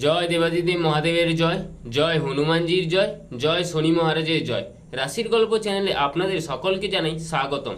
জয় দেবাদিদেব মহাদেবের জয় জয় হনুমানজির জয় জয় শনি মহারাজের জয়। রাশির গল্প চ্যানেলে আপনাদের সকলকে জানাই স্বাগতম।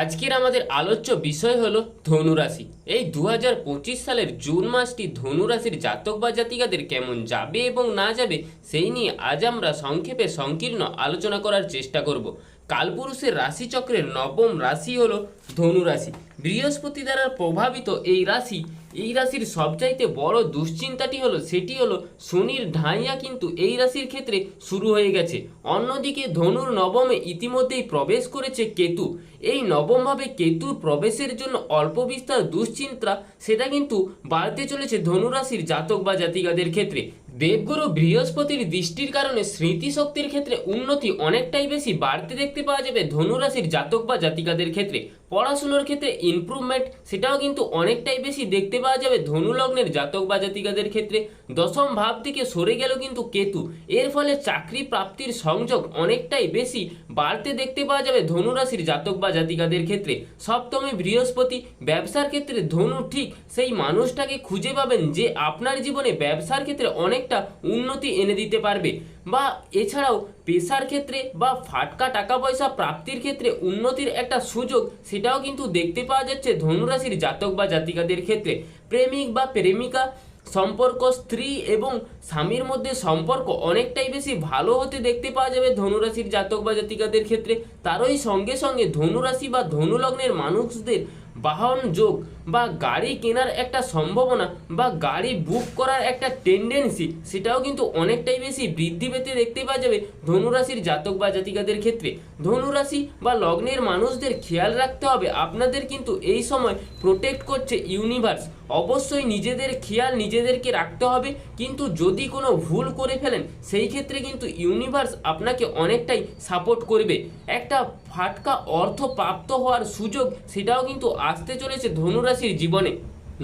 আজকের আমাদের আলোচ্য বিষয় হলো ধনু রাশি এই দু হাজার পঁচিশ সালের জুন মাসটি ধনু রাশির জাতক বা জাতিকাদের কেমন যাবে এবং না যাবে, সেই নিয়ে আজ আমরা সংক্ষেপে সংকীর্ণ আলোচনা করার চেষ্টা করব। কালপুরুষের রাশিচক্রের নবম রাশি হলো ধনু রাশি বৃহস্পতি দ্বারা প্রভাবিত এই রাশি এই রাশির সবচাইতে বড় দুশ্চিন্তাটি হলো, সেটি হলো শনির ঢাইয়া কিন্তু এই রাশির ক্ষেত্রে শুরু হয়ে গেছে। অন্যদিকে ধনুর নবমে ইতিমধ্যেই প্রবেশ করেছে কেতু। এই নবমভাবে কেতুর প্রবেশের জন্য অল্প বিস্তার দুশ্চিন্তা, সেটা কিন্তু বাড়তে চলেছে ধনুরাশির জাতক বা জাতিকাদের ক্ষেত্রে। দেবগুরু বৃহস্পতির দৃষ্টির কারণে স্মৃতিশক্তির ক্ষেত্রে উন্নতি অনেকটাই বেশি বাড়তে দেখতে পাওয়া যাবে ধনুরাশির জাতক বা জাতিকাদের ক্ষেত্রে। পড়াশুনোর ক্ষেত্রে ইমপ্রুভমেন্ট সেটাও কিন্তু অনেকটাই বেশি দেখতে পাওয়া যাবে ধনুলগ্নের জাতক বা জাতিকাদের ক্ষেত্রে। দশম ভাব থেকে সরে গেল কিন্তু কেতু। এর ফলে চাকরি প্রাপ্তির সংযোগ অনেকটাই বেশি বাড়তে দেখতে পাওয়া যাবে ধনুরাশির জাতক বা জাতিকাদের ক্ষেত্রে। সপ্তমে বৃহস্পতি, ব্যবসার ক্ষেত্রে ধনু ঠিক, সেই মানুষটাকে খুঁজে পাবেন যে আপনার জীবনে ব্যবসার ক্ষেত্রে অনেকটা উন্নতি এনে দিতে পারবে। বা এছাড়াও পেশার ক্ষেত্রে বা ফাটকা টাকা পয়সা প্রাপ্তির ক্ষেত্রে উন্নতির একটা সুযোগ, সেটাও কিন্তু দেখতে পাওয়া যাচ্ছে ধনুরাশির জাতক বা জাতিকাদের ক্ষেত্রে। প্রেমিক বা প্রেমিকা, সম্পর্ক স্ত্রী এবং স্বামীর মধ্যে সম্পর্ক অনেকটাই বেশি ভালো হতে দেখতে পাওয়া যাবে ধনুরাশির জাতক বা জাতিকাদের ক্ষেত্রে। তারই সঙ্গে সঙ্গে ধনুরাশি বা ধনুলগ্নের মানুষদের বাহন যোগ বা গাড়ি কেনার একটা সম্ভাবনা বা গাড়ি বুক করার একটা টেন্ডেন্সি সেটাও কিন্তু অনেকটাই বেশি বৃদ্ধি পেতে দেখতে পাওয়া যাবে ধনুরাশির জাতক বা জাতিকাদের ক্ষেত্রে। ধনুরাশি বা লগ্নের মানুষদের খেয়াল রাখতে হবে। আপনাদের কিন্তু এই সময় প্রোটেক্ট করছে ইউনিভার্স অবশ্যই নিজেদের খেয়াল নিজেদেরকে রাখতে হবে। কিন্তু যদি কোনো ভুল করে ফেলেন, সেই ক্ষেত্রে কিন্তু ইউনিভার্স আপনাকে অনেকটাই সাপোর্ট করবে। একটা ফাটকা অর্থ প্রাপ্ত হওয়ার সুযোগ, সেটাও কিন্তু আসতে চলেছে ধনুরাশির জীবনে।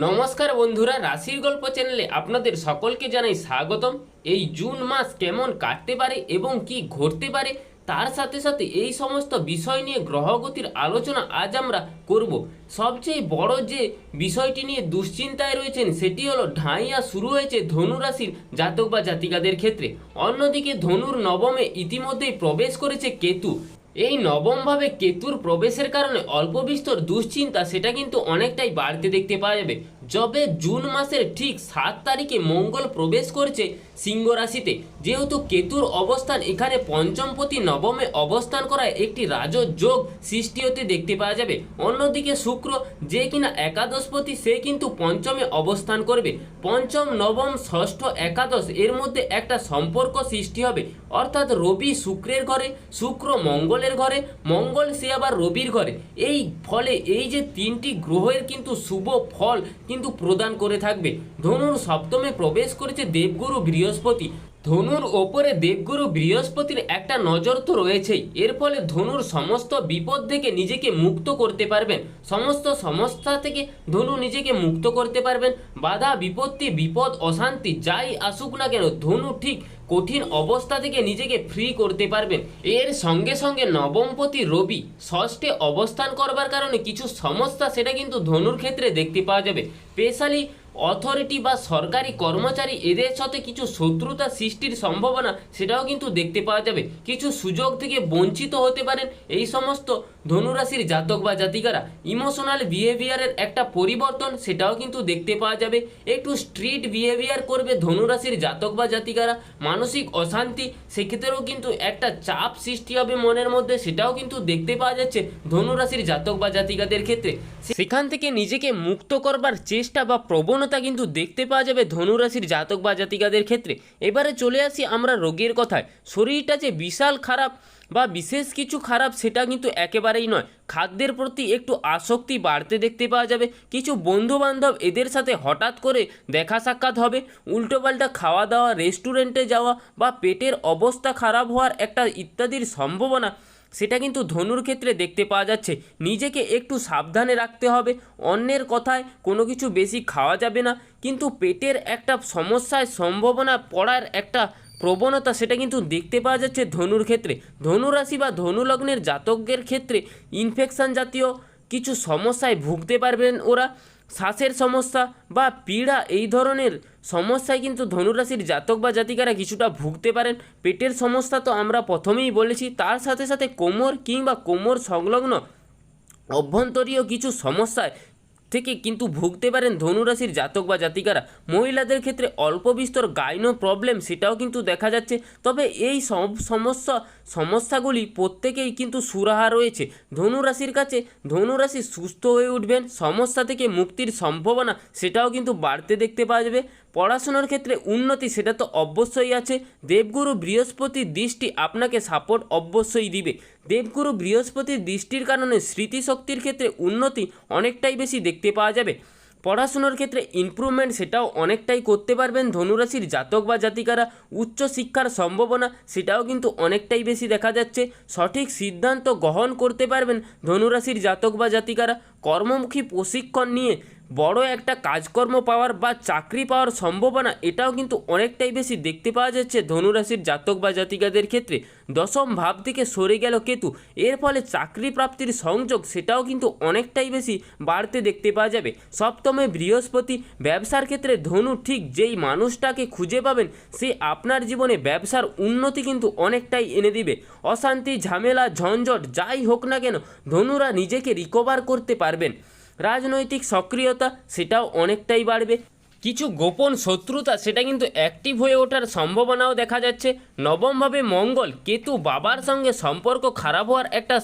নমস্কার বন্ধুরা, রাশির গল্প চ্যানেলে আপনাদের সকলকে জানাই স্বাগতম। এই জুন মাস কেমন কাটতে পারে এবং কি ঘটতে পারে তার সাথে সাথে এই সমস্ত বিষয় নিয়ে গ্রহগতির আলোচনা আজ আমরা করব। সবচেয়ে বড় যে বিষয়টি নিয়ে দুশ্চিন্তায় রয়েছেন, সেটি হলো ঢাইয়া শুরু হয়েছে ধনুরাশির জাতক বা জাতিকাদের ক্ষেত্রে। অন্যদিকে ধনুর নবমে ইতিমধ্যেই প্রবেশ করেছে কেতু। এই নবমভাবে কেতুর প্রবেশের কারণে অল্প বিস্তর দুশ্চিন্তা, সেটা কিন্তু অনেকটাই বাড়তে দেখতে পাওয়া যাবে। যবে জুন মাসের ঠিক সাত তারিখে মঙ্গল প্রবেশ করছে সিংহ রাশিতে, যেহেতু কেতুর অবস্থান এখানে পঞ্চমপতি নবমে অবস্থান করায় একটি রাজযোগ সৃষ্টি হতে দেখতে পাওয়া যাবে। অন্যদিকে শুক্র, যে কিনা একাদশপতি, সে কিন্তু পঞ্চমে অবস্থান করবে। পঞ্চম, নবম, ষষ্ঠ, একাদশ এর মধ্যে একটা সম্পর্ক সৃষ্টি হবে। অর্থাৎ রবি শুক্রের ঘরে, শুক্র মঙ্গলের ঘরে, মঙ্গল সে আবার রবির ঘরে। এই ফলে এই যে তিনটি গ্রহের কিন্তু শুভ ফল কিন্তু প্রদান করে থাকবে। ধনুর সপ্তমে প্রবেশ করেছে দেবগুরু বৃহস্পতি। ধনুর ওপরে দেবগুরু বৃহস্পতির একটা নজর তো রয়েছেই। এর ফলে ধনুর সমস্ত বিপদ থেকে নিজেকে মুক্ত করতে পারবেন। সমস্ত সমস্যা থেকে ধনু নিজেকে মুক্ত করতে পারবেন। বাধা, বিপত্তি, বিপদ, অশান্তি, যাই আসুক না কেন, ধনু ঠিক কঠিন অবস্থা থেকে নিজেকে ফ্রি করতে পারবেন। এর সঙ্গে সঙ্গে নবমপতি রবি ষষ্ঠে অবস্থান করবার কারণে কিছু সমস্যা সেটা কিন্তু ধনুর ক্ষেত্রে দেখতে পাওয়া যাবে। স্পেশালি অথরিটি বা সরকারি কর্মচারী এদের সাথে কিছু শত্রুতা সৃষ্টির সম্ভাবনা সেটাও কিন্তু দেখতে পাওয়া যাবে। কিছু সুযোগ থেকে বঞ্চিত হতে পারেন এই সমস্ত ধনুরাশির জাতক বা জাতিকারা। ইমোশনাল বিহেভিয়ারের একটা পরিবর্তন সেটাও কিন্তু দেখতে পাওয়া যাবে। একটু স্ট্রিট বিহেভিয়ার করবে ধনুরাশির জাতক বা জাতিকারা। মানসিক অশান্তি সেক্ষেত্রেও কিন্তু একটা চাপ সৃষ্টি হবে মনের মধ্যে সেটাও কিন্তু দেখতে পাওয়া যাচ্ছে ধনুরাশির জাতক বা জাতিকাদের ক্ষেত্রে। সেখান থেকে নিজেকে মুক্ত করবার চেষ্টা বা প্রবণতা কিন্তু দেখতে পাওয়া যাবে ধনুরাশির জাতক বা জাতিকাদের ক্ষেত্রে। এবারে চলে আসি আমরা রোগের কথায়। শরীরটা যে বিশাল খারাপ বা বিশেষ কিছু খারাপ সেটা কিন্তু একেবারেই নয়। খাদ্যের প্রতি একটু আসক্তি বাড়তে দেখতে পাওয়া যাবে। কিছু বন্ধু বান্ধব এদের সাথে হঠাৎ করে দেখা সাক্ষাৎ হবে। উল্টোপাল্টা খাওয়া দাওয়া, রেস্টুরেন্টে যাওয়া বা পেটের অবস্থা খারাপ হওয়ার একটা ইত্যাদির সম্ভাবনা সেটা কিন্তু ধনুর ক্ষেত্রে দেখতে পাওয়া যাচ্ছে। নিজেকে একটু সাবধানে রাখতে হবে। অন্যের কথায় কোনো কিছু বেশি খাওয়া যাবে না। কিন্তু পেটের একটা সমস্যায় সম্ভাবনা পড়ার একটা প্রবণতা সেটা কিন্তু দেখতে পাওয়া যাচ্ছে ধনুর ক্ষেত্রে। ধনুরাশি বা ধনুলগ্নের জাতকদের ক্ষেত্রে ইনফেকশান জাতীয় কিছু সমস্যায় ভুগতে পারবেন ওরা। শ্বাসের সমস্যা বা পীড়া এই ধরনের সমস্যায় কিন্তু ধনুরাশির জাতক বা জাতিকারা কিছুটা ভুগতে পারেন। পেটের সমস্যা তো আমরা প্রথমেই বলেছি, তার সাথে সাথে কোমর কিংবা কোমর সংলগ্ন অভ্যন্তরীয় কিছু সমস্যায় থেকে কিন্তু ভুগতে পারেন ধনুরাশির জাতক বা জাতিকারা। মহিলাদের ক্ষেত্রে অল্প বিস্তর গাইনো প্রবলেম সেটাও কিন্তু দেখা যাচ্ছে। তবে এই সব সমস্যা, সমস্যাগুলি প্রত্যেকেই কিন্তু সুরাহা রয়েছে। ধনুরাশির কাছে ধনুরাশি সুস্থ হয়ে উঠবেন, সমস্যা থেকে মুক্তির সম্ভাবনা সেটাও কিন্তু বাড়তে দেখতে পাওয়া যাবে। পড়াশোনার ক্ষেত্রে উন্নতি সেটা তো অবশ্যই আছে। দেবগুরু বৃহস্পতির দৃষ্টি আপনাকে সাপোর্ট অবশ্যই দিবে। দেবগুরু বৃহস্পতির দৃষ্টির কারণে স্মৃতিশক্তির ক্ষেত্রে উন্নতি অনেকটাই বেশি দেখতে পাওয়া যাবে। পড়াশুনোর ক্ষেত্রে ইমপ্রুভমেন্ট সেটাও অনেকটাই করতে পারবেন ধনুরাশির জাতক বা জাতিকারা। উচ্চ শিক্ষার সম্ভাবনা সেটাও কিন্তু অনেকটাই বেশি দেখা যাচ্ছে। সঠিক সিদ্ধান্ত গ্রহণ করতে পারবেন ধনুরাশির জাতক বা জাতিকারা। কর্মমুখী প্রশিক্ষণ নিয়ে বড় একটা কাজকর্ম পাওয়ার বা চাকরি পাওয়ার সম্ভাবনা এটাও কিন্তু অনেকটাই বেশি দেখতে পাওয়া যাচ্ছে ধনুরাশির জাতক বা জাতিকাদের ক্ষেত্রে। দশম ভাব থেকে সরে গেল কেতু। এর ফলে চাকরি প্রাপ্তির সংযোগ সেটাও কিন্তু অনেকটাই বেশি বাড়তে দেখতে পাওয়া যাবে। সপ্তমে বৃহস্পতি, ব্যবসার ক্ষেত্রে ধনু ঠিক যেই মানুষটাকে খুঁজে পাবেন, সে আপনার জীবনে ব্যবসার উন্নতি কিন্তু অনেকটাই এনে দিবে। অশান্তি, ঝামেলা, ঝঞ্ঝট যাই হোক না কেন ধনুরা নিজেকে রিকভার করতে পারবেন। রাজনৈতিক সক্রিয়তা সেটাও অনেকটাই বাড়বে। কিছু গোপন শত্রুতা সেটা কিন্তু অ্যাক্টিভ হয়ে ওঠার সম্ভাবনাও দেখা যাচ্ছে। নবমভাবে মঙ্গল, কেতু বাবার সঙ্গে সম্পর্ক খারাপ হওয়ার একটা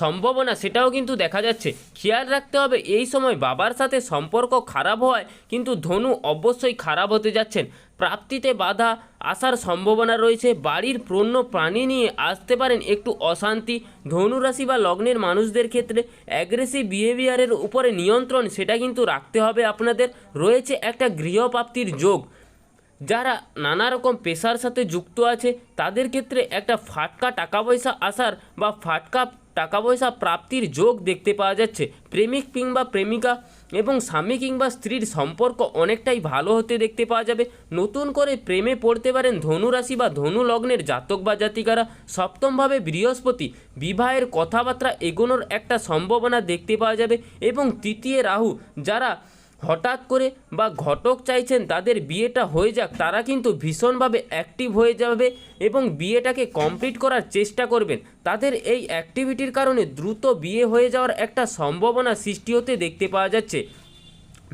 সম্ভাবনা সেটাও কিন্তু দেখা যাচ্ছে। খেয়াল রাখতে হবে, এই সময় বাবার সাথে সম্পর্ক খারাপ হওয়ায় কিন্তু ধনু অবশ্যই খারাপ হতে যাচ্ছেন। প্রাপ্তিতে বাধা আসার সম্ভাবনা রয়েছে। বাড়ির পণ্য প্রাণী নিয়ে আসতে পারেন একটু অশান্তি। ধনুরাশি বা লগ্নের মানুষদের ক্ষেত্রে অ্যাগ্রেসিভ বিহেভিয়ারের উপরে নিয়ন্ত্রণ, সেটা কিন্তু রাখতে হবে আপনাদের। রয়েছে একটা গৃহপ্রাপ্তির যোগ। যারা নানা রকম পেশার সাথে যুক্ত আছে, তাদের ক্ষেত্রে একটা ফাটকা টাকা পয়সা আসার বা ফাটকা টাকা পয়সা প্রাপ্তির যোগ দেখতে পাওয়া যাচ্ছে। প্রেমিক কিংবা প্রেমিকা এবং স্বামী কিংবা স্ত্রীর সম্পর্ক অনেকটাই ভালো হতে দেখতে পাওয়া যাবে। নতুন করে প্রেমে পড়তে পারেন ধনু রাশি বা ধনু লগ্নের জাতক বা জাতিকারা। সপ্তমভাবে বৃহস্পতি, বিবাহের কথাবার্তা এগোনোর একটা সম্ভাবনা দেখতে পাওয়া যাবে। এবং তৃতীয় রাহু, যারা হঠাৎ করে বা ঘটক চাইছেন তাদের বিয়েটা হয়ে যাক, তারা কিন্তু ভীষণভাবে অ্যাক্টিভ হয়ে যাবে এবং বিয়েটাকে কমপ্লিট করার চেষ্টা করবেন। তাদের এই অ্যাক্টিভিটির কারণে দ্রুত বিয়ে হয়ে যাওয়ার একটা সম্ভাবনা সৃষ্টি হতে দেখতে পাওয়া যাচ্ছে।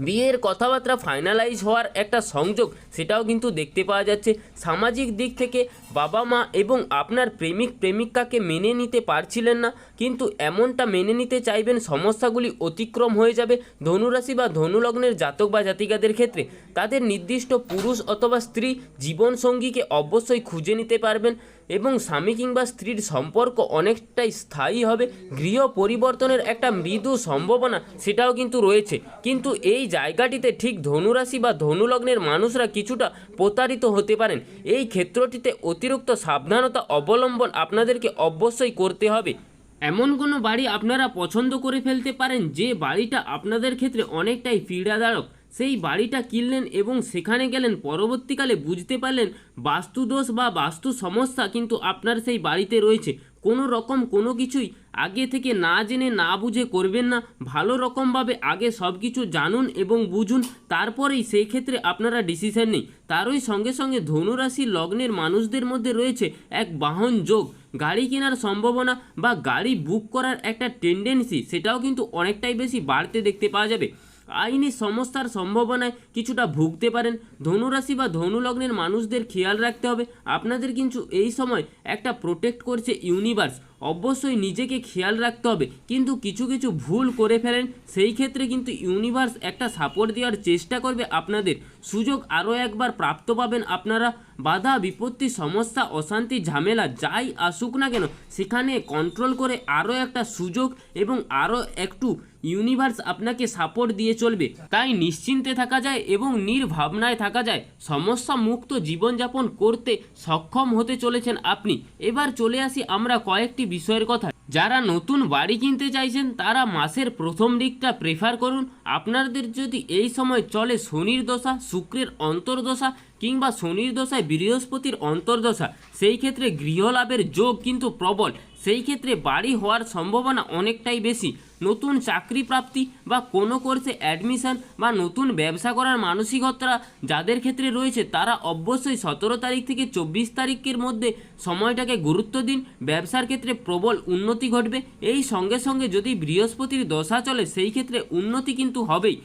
বিয়ের কথাবার্তা ফাইনালাইজ হওয়ার একটা সংযোগ, সেটাও কিন্তু দেখতে পাওয়া যাচ্ছে। সামাজিক দিক থেকে বাবা মা এবং আপনার প্রেমিক প্রেমিকাকে মেনে নিতে পারছিলেন না, কিন্তু এমনটা মেনে নিতে চাইবেন সমস্যাগুলি অতিক্রম হয়ে যাবে ধনুরাশি বা ধনুলগ্নের জাতক বা জাতিকাদের ক্ষেত্রে। তাদের নির্দিষ্ট পুরুষ অথবা স্ত্রী জীবনসঙ্গীকে অবশ্যই খুঁজে নিতে পারবেন। এবং স্বামী কিংবা স্ত্রীর সম্পর্ক অনেকটাই স্থায়ী হবে। গৃহ পরিবর্তনের একটা মৃদু সম্ভাবনা সেটাও কিন্তু রয়েছে। কিন্তু এই জায়গাটিতে ঠিক ধনুরাশি বা ধনুলগ্নের মানুষরা কিছুটা প্রতারিত হতে পারেন। এই ক্ষেত্রটিতে অতিরিক্ত সাবধানতা অবলম্বন আপনাদেরকে অবশ্যই করতে হবে। এমন কোনো বাড়ি আপনারা পছন্দ করে ফেলতে পারেন যে বাড়িটা আপনাদের ক্ষেত্রে অনেকটাই পীড়াদায়ক। সেই বাড়িটা কিনলেন এবং সেখানে গেলেন। পরবর্তীকালে বুঝতে পারলেন, বাস্তুদোষ বা বাস্তু সমস্যা কিন্তু আপনার সেই বাড়িতে রয়েছে। কোনো রকম কোনো কিছুই আগে থেকে না জেনে, না বুঝে করবেন না। ভালো রকমভাবে আগে সব কিছু জানুন এবং বুঝুন, তারপরেই সেই ক্ষেত্রে আপনারা ডিসিশন নেই তারই সঙ্গে সঙ্গে ধনুরাশি লগ্নের মানুষদের মধ্যে রয়েছে এক বাহন যোগ। গাড়ি কেনার সম্ভাবনা বা গাড়ি বুক করার একটা টেন্ডেন্সি সেটাও কিন্তু অনেকটাই বেশি বাড়তে দেখতে পাওয়া যাবে। আইনি সমস্যার সম্ভাবনায় কিছুটা ভুগতে পারেন। ধনুরাশি বা ধনুলগ্নের মানুষদের খেয়াল রাখতে হবে। আপনাদের কিন্তু এই সময় একটা প্রোটেক্ট করছে ইউনিভার্স অবশ্যই নিজেকে খেয়াল রাখতে হবে। কিন্তু কিছু কিছু ভুল করে ফেলেন, সেই ক্ষেত্রে কিন্তু ইউনিভার্স একটা সাপোর্ট দেওয়ার চেষ্টা করবে আপনাদের। সুযোগ আরও একবার প্রাপ্ত পাবেন আপনারা। বাধা, বিপত্তি, সমস্যা, অশান্তি, ঝামেলা, যাই আসুক না কেন, সেখানে কন্ট্রোল করে আরও একটা সুযোগ এবং আরও একটু ইউনিভার্স আপনাকে সাপোর্ট দিয়ে চলবে। তাই নিশ্চিন্তে থাকা যায় এবং নির্ভাবনায় থাকা যায়। সমস্যা মুক্ত জীবনযাপন করতে সক্ষম হতে চলেছেন আপনি। এবার চলে আসি আমরা কয়েকটি বিষয়ের কথা? যারা নতুন বাড়ি কিনতে চাইছেন, তারা মাসের প্রথম দিকটা প্রেফার করুন। আপনাদের যদি এই সময় চলে শনির দশা, শুক্রের অন্তর্দশা কিংবা শনির দশায় বৃহস্পতির অন্তর্দশা, সেই ক্ষেত্রে গৃহলাভের যোগ কিন্তু প্রবল। সেই ক্ষেত্রে বাড়ি হওয়ার সম্ভাবনা অনেকটাই বেশি। নতুন চাকরি প্রাপ্তি বা কোনো কোর্সে অ্যাডমিশন বা নতুন ব্যবসা করার মানসিকতা যাদের ক্ষেত্রে রয়েছে, তারা অবশ্যই সতেরো তারিখ থেকে চব্বিশ তারিখের মধ্যে সময়টাকে গুরুত্ব দিন। ব্যবসার ক্ষেত্রে প্রবল উন্নতি ঘটবে। এই সঙ্গে সঙ্গে যদি বৃহস্পতির দশা চলে, সেই ক্ষেত্রে উন্নতি কিন্তু হবেই।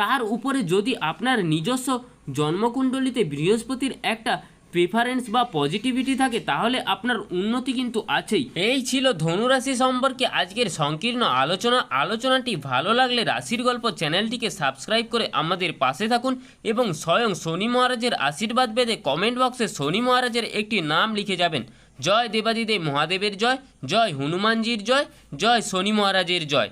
তার উপরে যদি আপনার নিজস্ব জন্মকুণ্ডলিতে বৃহস্পতির একটা প্রেফারেন্স বা পজিটিভিটি থাকে, তাহলে আপনার উন্নতি কিন্তু আছেই। এই ছিল ধনুরাশি সম্পর্কে আজকের সংকীর্ণ আলোচনা। আলোচনাটি ভালো লাগলে রাশির গল্প চ্যানেলটিকে সাবস্ক্রাইব করে আমাদের পাশে থাকুন এবং স্বয়ং শনি মহারাজের আশীর্বাদ পেতে কমেন্ট বক্সে শনি মহারাজের একটি নাম লিখে যাবেন। জয় দেবাদিদেব মহাদেবের জয় জয় হনুমানজির জয় জয় শনি মহারাজের জয়।